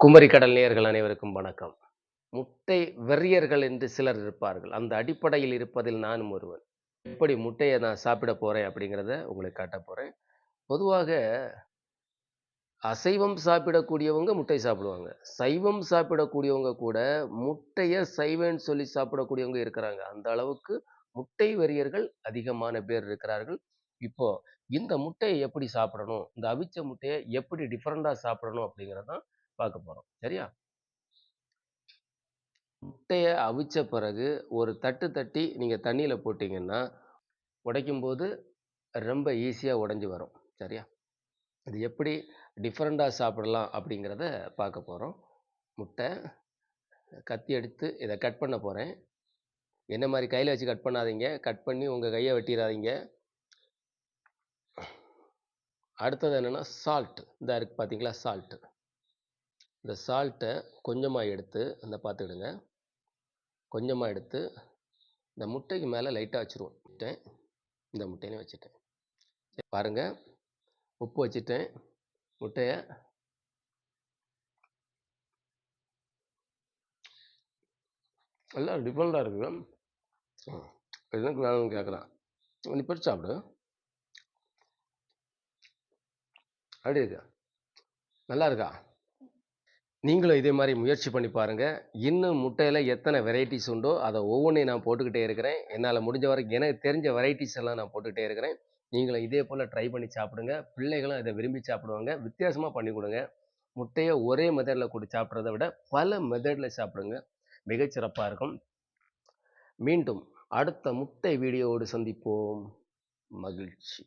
குமரி கடல் நேயர்கள் அனைவருக்கும் வணக்கம். முட்டை வெறியர்கள் என்று சிலர் இருப்பார்கள். அந்த அடிப்படையில் இருப்பதில் நானும் ஒருவன். எப்படி முட்டையை நான் சாப்பிட போகிறேன் அப்படிங்கிறத உங்களுக்கு காட்ட போகிறேன் பொதுவாக அசைவம் சாப்பிடக்கூடியவங்க முட்டை சாப்பிடுவாங்க. சைவம் சாப்பிடக்கூடியவங்க கூட முட்டையை சைவன்னு சொல்லி சாப்பிடக்கூடியவங்க இருக்கிறாங்க. அந்த அளவுக்கு முட்டை வெறியர்கள் அதிகமான பேர் இருக்கிறார்கள். இப்போது இந்த முட்டையை எப்படி சாப்பிடணும்? இந்த அவிச்ச முட்டையை எப்படி டிஃப்ரெண்ட்டாக சாப்பிடணும் அப்படிங்கிறது தான் பார்க்க போகிறோம் சரியா? முட்டையை அவிச்ச பிறகு ஒரு தட்டு தட்டி நீங்கள் தண்ணியில் போட்டிங்கன்னா உடைக்கும் போது ரொம்ப ஈஸியாக உடஞ்சி வரும். சரியா? இது எப்படி டிஃப்ரெண்ட்டாக சாப்பிடலாம் அப்படிங்கிறத பார்க்க போகிறோம் முட்டை கத்தி எடுத்து இதை கட் பண்ண போகிறேன் என்ன மாதிரி கையில் வச்சு கட் பண்ணாதீங்க. கட் பண்ணி உங்கள் கையை வெட்டிடாதீங்க அடுத்தது என்னென்னா சால்ட் இந்த இருக்குது பார்த்தீங்களா சால்ட்டு இந்த சால்ட்டை கொஞ்சமாக எடுத்து அந்த பார்த்துக்கிடுங்க கொஞ்சமாக எடுத்து இந்த முட்டைக்கு மேலே லைட்டாக வச்சுருவோம். விட்டேன் இந்த முட்டையிலையும் வச்சுட்டேன். சரி, பாருங்க உப்பு வச்சுட்டேன். முட்டையை எல்லாம் டிஃப்ரெண்டாக இருக்குது. ம். எனக்கு வேணும்னு கேட்குறான் நீ பிரிச்சு சாப்பிடு. அப்படி இருக்கா? நல்லா இருக்கா? நீங்களும் இதே மாதிரி முயற்சி பண்ணி பாருங்கள் இன்னும் முட்டையில் எத்தனை வெரைட்டிஸ் உண்டோ அதை ஒவ்வொன்றையும் நான் போட்டுக்கிட்டே இருக்கிறேன். என்னால் முடிஞ்ச வரைக்கும் எனக்கு தெரிஞ்ச வெரைட்டிஸ் எல்லாம் நான் போட்டுக்கிட்டே இருக்கிறேன். நீங்களும் இதே போல் ட்ரை பண்ணி சாப்பிடுங்க. பிள்ளைகளும் இதை விரும்பி சாப்பிடுவாங்க. வித்தியாசமாக பண்ணி கொடுங்க. முட்டையை ஒரே மெத்தடில் கொடு சாப்பிட்றத விட பல மெத்தடில் சாப்பிடுங்க. மிகச்சிறப்பாக இருக்கும். மீண்டும் அடுத்த முட்டை வீடியோவோடு சந்திப்போம். மகிழ்ச்சி.